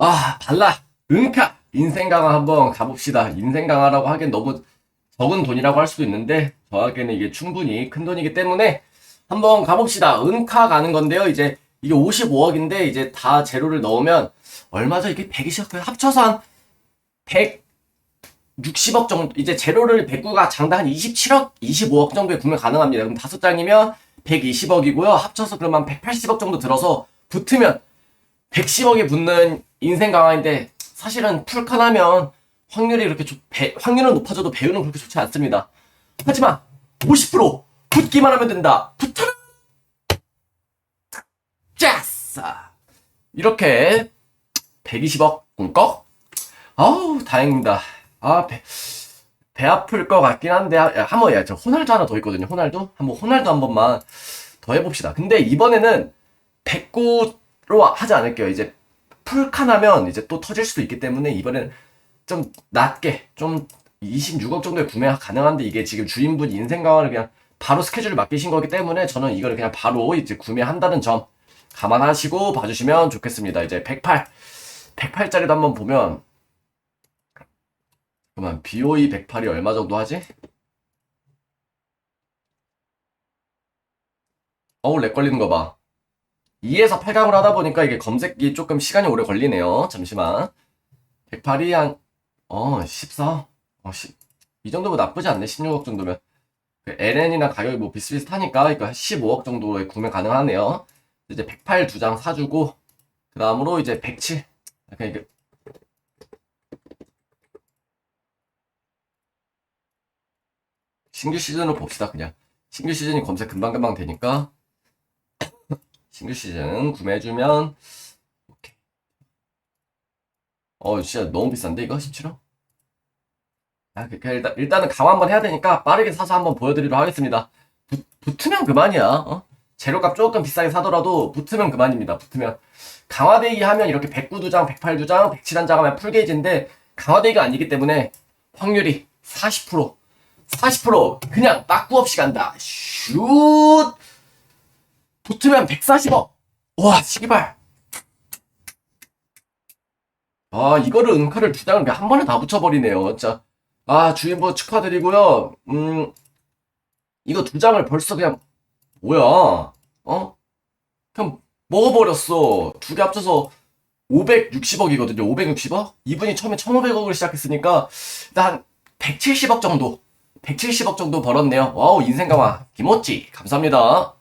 아, 발라, 은카, 인생 강화 한번 가봅시다. 인생 강화라고 하기엔 너무 적은 돈이라고 할 수도 있는데, 저에게는 이게 충분히 큰 돈이기 때문에 한번 가봅시다. 은카 가는 건데요. 이제 이게 55억인데, 이제 다 제로를 넣으면, 얼마죠? 이게 120억, 합쳐서 한 160억 정도, 이제 제로를 109가 장당 한 27억, 25억 정도에 구매 가능합니다. 그럼 다섯 장이면 120억이고요. 합쳐서 그러면 180억 정도 들어서 붙으면 110억에 붙는 인생 강화인데 사실은 풀칸 하면 확률이 그렇게 좋, 배, 확률은 높아져도 배우는 그렇게 좋지 않습니다. 하지만 50% 붙기만 하면 된다. 붙어라. 짜싸. 이렇게 120억 꿈꺽. 아우 다행입니다. 아 배, 배 아플 것 같긴 한데 야, 한번 야, 저 호날두 하나 더 있거든요. 호날두 한번 호날두 한 번만 더 해봅시다. 근데 이번에는 109로 하지 않을게요. 이제 풀칸 하면 이제 또 터질 수도 있기 때문에 이번엔 좀 낮게 좀 26억 정도에 구매 가능한데 이게 지금 주인분 인생 강화를 그냥 바로 스케줄을 맡기신 거기 때문에 저는 이거를 그냥 바로 이제 구매한다는 점 감안하시고 봐주시면 좋겠습니다. 이제 108, 108짜리도 한번 보면 그러면 BOE 108이 얼마 정도 하지? 어우 렉 걸리는 거 봐. 2에서 8강을 하다 보니까 이게 검색이 조금 시간이 오래 걸리네요. 잠시만. 108이 한, 어, 14? 어, 10. 이 정도면 나쁘지 않네. 16억 정도면. 그 LN이나 가격이 뭐 비슷비슷하니까 이거 15억 정도에 구매 가능하네요. 이제 108 두 장 사주고, 그 다음으로 이제 107. 약간 이게, 신규 시즌으로 봅시다, 그냥. 신규 시즌이 검색 금방금방 되니까. 신규 시즌 구매해주면 오케이. 어 진짜 너무 비싼데 이거 17호? 아, 그, 그 일단, 일단은 강화 한번 해야 되니까 빠르게 사서 한번 보여드리도록 하겠습니다. 붙, 붙으면 그만이야. 어? 재료값 조금 비싸게 사더라도 붙으면 그만입니다. 붙으면 강화대기 하면 이렇게 109두장, 108두장, 107한장 하면 풀게이지인데 강화대기가 아니기 때문에 확률이 40% 40% 그냥 빠꾸 없이 간다. 슛 붙으면 140억. 와, 시기발. 아, 이거를 은카를 두 장을 한 번에 다 붙여버리네요. 진짜. 아, 주인분 축하드리고요. 음, 이거 두 장을 벌써 그냥, 뭐야. 어? 그냥 먹어버렸어. 두 개 합쳐서 560억이거든요. 560억? 이분이 처음에 1500억을 시작했으니까, 일단 170억 정도. 170억 정도 벌었네요. 와우, 인생 강화. 김호찌. 감사합니다.